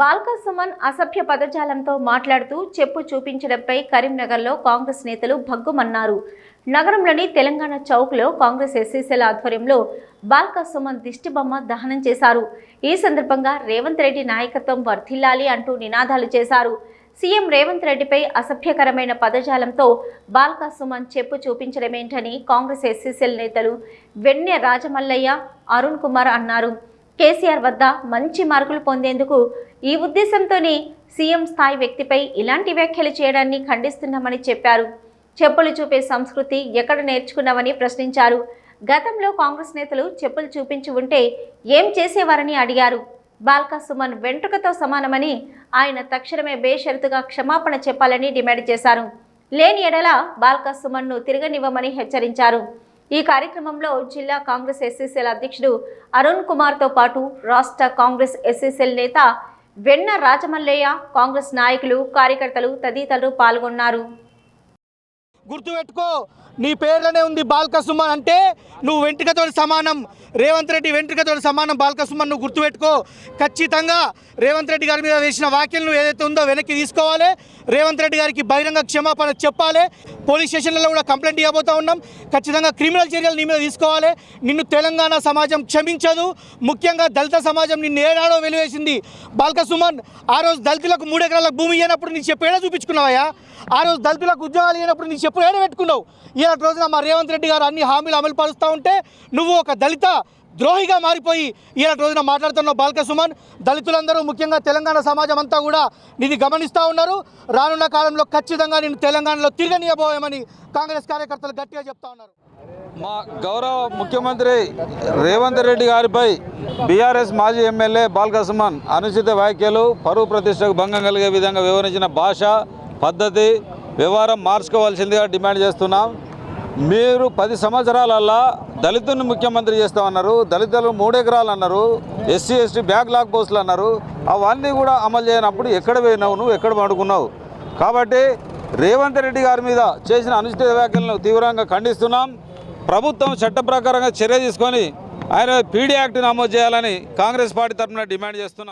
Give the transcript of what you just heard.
బాల్కా సుమన్ అసభ్య పదజాలంతో మాట్లాడుతూ చెప్పు చూపించడంపై కరీంనగర్లో కాంగ్రెస్ నేతలు భగ్గుమన్నారు. నగరంలోని తెలంగాణ చౌక్లో కాంగ్రెస్ ఎస్సీసీల ఆధ్వర్యంలో బాల్కా సుమన్ దిష్టిబొమ్మ దహనం చేశారు. ఈ సందర్భంగా రేవంత్ రెడ్డి నాయకత్వం వర్ధిల్లాలి అంటూ నినాదాలు చేశారు. సీఎం రేవంత్ రెడ్డిపై అసభ్యకరమైన పదజాలంతో బాల్కా సుమన్ చెప్పు చూపించడమేంటని కాంగ్రెస్ ఎస్సీసీల నేతలు వెన్నె రాజమల్లయ్య అరుణ్ కుమార్ అన్నారు. కేసీఆర్ వద్ద మంచి మార్కులు పొందేందుకు ఈ ఉద్దేశంతోనే సీఎం స్థాయి వ్యక్తిపై ఇలాంటి వ్యాఖ్యలు చేయడాన్ని ఖండిస్తున్నామని చెప్పారు. చెప్పులు చూపే సంస్కృతి ఎక్కడ నేర్చుకున్నామని ప్రశ్నించారు. గతంలో కాంగ్రెస్ నేతలు చెప్పులు చూపించి ఉంటే ఏం చేసేవారని అడిగారు. బాల్కా సుమన్ వెంట్రుకతో సమానమని ఆయన తక్షణమే బేషరతుగా క్షమాపణ చెప్పాలని డిమాండ్ చేశారు. లేని ఎడల బాల్కా సుమన్ను తిరగనివ్వమని హెచ్చరించారు. ఈ కార్యక్రమంలో జిల్లా కాంగ్రెస్ ఎస్ఎస్ఎల్ అధ్యక్షుడు అరుణ్ కుమార్తో పాటు రాష్ట్ర కాంగ్రెస్ ఎస్ఎస్ఎల్ నేత వెన్న రాజమల్లయ్య కాంగ్రెస్ నాయకులు కార్యకర్తలు తదితరులు పాల్గొన్నారు. గుర్తుపెట్టుకో నీ పేర్లోనే ఉంది బాల్కసుమన్ అంటే నువ్వు వెంట్రుకతో సమానం. రేవంత్ రెడ్డి వెంట్రుకతో సమానం బాల్కసుమన్ నువ్వు గుర్తుపెట్టుకో. ఖచ్చితంగా రేవంత్ రెడ్డి గారి మీద వేసిన వ్యాఖ్యలు నువ్వు ఏదైతే ఉందో వెనక్కి తీసుకోవాలి. రేవంత్ రెడ్డి గారికి బహిరంగ క్షమాపణ చెప్పాలి. పోలీస్ స్టేషన్లలో కూడా కంప్లైంట్ ఇవ్వబోతా ఉన్నాం. ఖచ్చితంగా క్రిమినల్ చర్యలు నీ మీద తీసుకోవాలి. నిన్ను తెలంగాణ సమాజం క్షమించదు. ముఖ్యంగా దళిత సమాజం నిన్ను ఏడాడో వెలివేసింది బాల్కసుమన్. ఆ రోజు దళితులకు మూడు భూమి ఇవ్వనప్పుడు నీ చెప్పేడా ఏడా చూపించుకున్నావా ఆ రోజు దళితులకు ఉద్యోగాలు ఇవ్వనప్పుడు నీ చెప్పు ఏడ పెట్టుకున్నావు. ఈయన రోజున మా రేవంత్ రెడ్డి గారు అన్ని హామీలు అమలు పరుస్తూ ఉంటే నువ్వు ఒక దళిత ద్రోహిగా మారిపోయి ఈ రోజున మాట్లాడుతున్న బాల్క సుమన్. దళితులందరూ ముఖ్యంగా తెలంగాణ సమాజం అంతా కూడా నిధి గమనిస్తూ ఉన్నారు. రానున్న కాలంలో ఖచ్చితంగా నేను తెలంగాణలో తిరగనీయబోయామని కాంగ్రెస్ కార్యకర్తలు గట్టిగా చెప్తా ఉన్నారు. మా గౌరవ ముఖ్యమంత్రి రేవంత్ రెడ్డి గారిపై బీఆర్ఎస్ మాజీ ఎమ్మెల్యే బాల్క సుమన్ అనుచిత వ్యాఖ్యలు పరువు ప్రతిష్టకు భంగం కలిగే విధంగా వివరించిన భాష పద్ధతి వ్యవహారం మార్చుకోవాల్సిందిగా డిమాండ్ చేస్తున్నాం. మీరు పది సంవత్సరాలల్లా దళితుని ముఖ్యమంత్రి చేస్తామన్నారు దళితులు మూడెకరాలు అన్నారు ఎస్సీ ఎస్టీ బ్యాక్లాగ్ పోస్టులు అన్నారు. అవన్నీ కూడా అమలు చేయనప్పుడు ఎక్కడ పోయినావు నువ్వు ఎక్కడ పడుకున్నావు? కాబట్టి రేవంత్ రెడ్డి గారి మీద చేసిన అనుచిత వ్యాఖ్యలను తీవ్రంగా ఖండిస్తున్నాం. ప్రభుత్వం చట్ట ప్రకారంగా చర్య తీసుకొని ఆయన పీడీ యాక్ట్ నమోదు చేయాలని కాంగ్రెస్ పార్టీ తరఫున డిమాండ్ చేస్తున్నాం.